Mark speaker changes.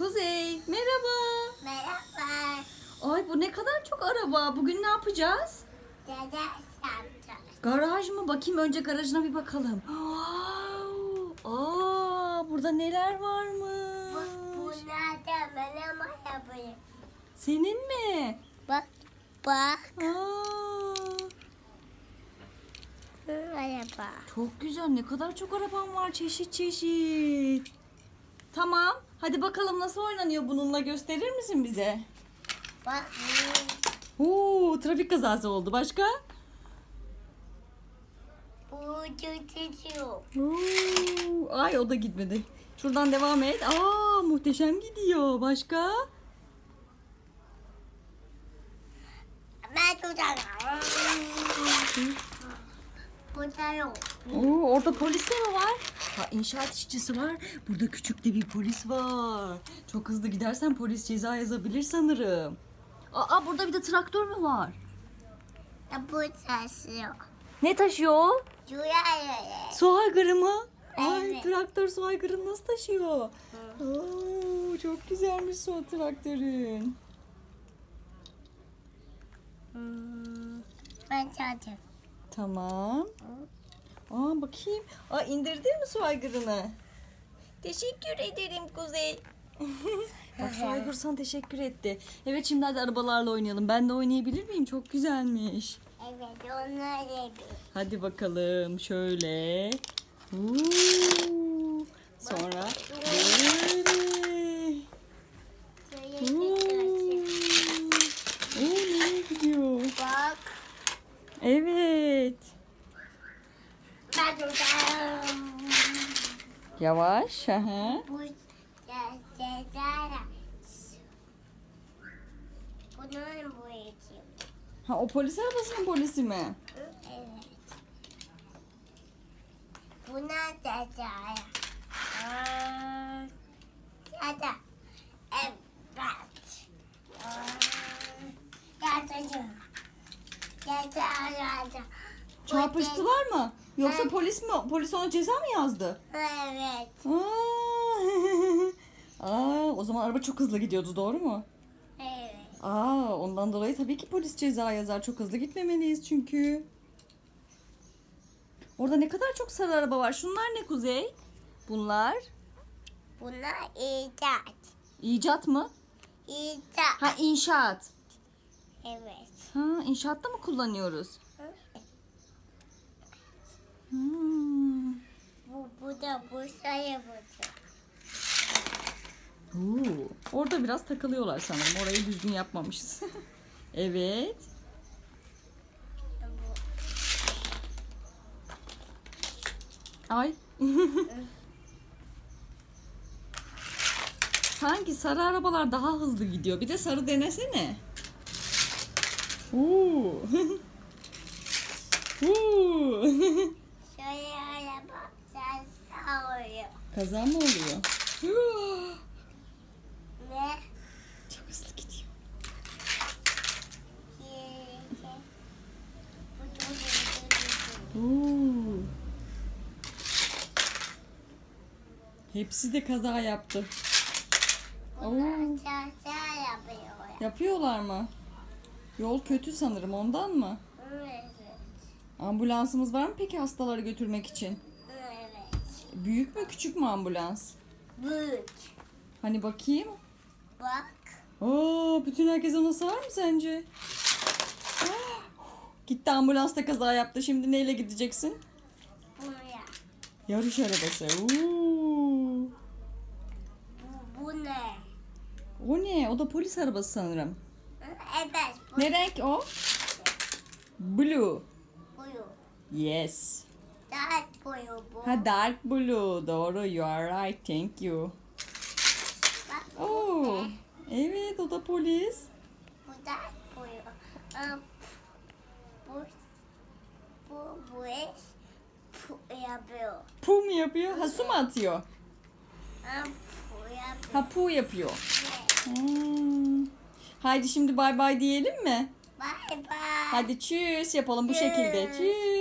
Speaker 1: Kuzey, merhaba.
Speaker 2: Merhaba.
Speaker 1: Ay bu ne kadar çok araba. Bugün ne yapacağız?
Speaker 2: Dede yapacağız.
Speaker 1: Garaj mı? Bakayım önce garajına bir bakalım. Wow. Aa, burada neler
Speaker 2: Bu,
Speaker 1: varmış?
Speaker 2: bunlardan merhaba yapayım.
Speaker 1: Senin mi?
Speaker 2: Bak. Bak.
Speaker 1: Aa,
Speaker 2: Merhaba.
Speaker 1: çok güzel. Ne kadar çok araban var çeşit çeşit. Tamam. Hadi bakalım nasıl oynanıyor bununla gösterir misin bize?
Speaker 2: Bak.
Speaker 1: Oo, trafik kazası oldu. Başka?
Speaker 2: Bu tutuyor.
Speaker 1: Oo, ay o da gitmedi. Şuradan devam et. Aa muhteşem gidiyor. Başka?
Speaker 2: Ben tutacağım. Yok.
Speaker 1: Oo, orada polis de mi var? Ha, inşaat işçisi var. Burada küçük de bir polis var. Çok hızlı gidersen polis ceza yazabilir sanırım. Aa burada bir de traktör mü var?
Speaker 2: Ya bu taşıyor.
Speaker 1: Ne taşıyor?
Speaker 2: Duyar
Speaker 1: Su aygırı mı? Ay
Speaker 2: Evet.
Speaker 1: traktör su aygırını nasıl taşıyor? Oo, çok güzelmiş su traktörün.
Speaker 2: Ben çalacağım.
Speaker 1: Tamam. Aa bakayım. Aa indirdin mi su aygırını? Teşekkür ederim Kuzey. Bak su aygır sana teşekkür etti. Evet şimdi hadi arabalarla oynayalım. Ben de oynayabilir miyim? Çok güzelmiş.
Speaker 2: Evet onlar gibi.
Speaker 1: Hadi bakalım şöyle. Huu. Sonra böyle. Huu. Oo, nereye gidiyor?
Speaker 2: Bak.
Speaker 1: Evet. Yavaş. hı hı. Ha o polis arabasının polisi mi?
Speaker 2: Evet. Buna cezara. Ceza. Evet. Ceza. Ceza.
Speaker 1: Çarpıştılar mı? Yoksa
Speaker 2: Evet.
Speaker 1: polis mi? Polis ona ceza mı yazdı?
Speaker 2: Evet.
Speaker 1: Aa, Aa, o zaman araba çok hızlı gidiyordu doğru mu?
Speaker 2: Evet.
Speaker 1: Aa, ondan dolayı tabii ki polis ceza yazar. Çok hızlı gitmemeliyiz çünkü. Orada ne kadar çok sarı araba var. Şunlar ne Kuzey? Bunlar
Speaker 2: Buna icat.
Speaker 1: icat mı?
Speaker 2: İcat.
Speaker 1: Ha inşaat.
Speaker 2: Evet.
Speaker 1: Ha inşaatta mı kullanıyoruz? Hmm.
Speaker 2: Bu, bu da bu sayı.
Speaker 1: Oo, orada biraz takılıyorlar sanırım. Orayı düzgün yapmamışız. evet. Ay. Sanki sarı arabalar daha hızlı gidiyor. Bir de sarı denesene. Oo. Oo.
Speaker 2: Sağlıyor.
Speaker 1: Kaza mı oluyor?
Speaker 2: Ne?
Speaker 1: Çok hızlı gidiyor. Oo. Hepsi de kaza yaptı. Oo. Yapıyorlar mı? Yol kötü sanırım ondan mı?
Speaker 2: Evet.
Speaker 1: Ambulansımız var mı peki hastaları götürmek için? Büyük mü küçük mü ambulans?
Speaker 2: Büyük.
Speaker 1: Hani bakayım.
Speaker 2: Bak.
Speaker 1: Aa, bütün herkes ona sığar mı sence? Ah, Gitti ambulans da kaza yaptı. Şimdi neyle gideceksin?
Speaker 2: Buraya.
Speaker 1: Yarış arabası. Oo.
Speaker 2: Bu, bu ne?
Speaker 1: O ne? O da polis arabası sanırım.
Speaker 2: Evet. Bu
Speaker 1: Ne renk o? Blue.
Speaker 2: buyu.
Speaker 1: Yes.
Speaker 2: Buyu bu.
Speaker 1: Ha dark blue. Doğru. You are right. Thank you.
Speaker 2: Bak
Speaker 1: Oo. Evet o da polis.
Speaker 2: Bu dört buyu. Um, bu bu bu iş bu yapıyor.
Speaker 1: Pu mu yapıyor? Ha su mu atıyor?
Speaker 2: Um, bu yapıyor.
Speaker 1: Ha pu yapıyor.
Speaker 2: Evet.
Speaker 1: Hmm. Haydi şimdi bay bay diyelim mi?
Speaker 2: Bye bye.
Speaker 1: Hadi çüss yapalım bu şekilde. Çüss.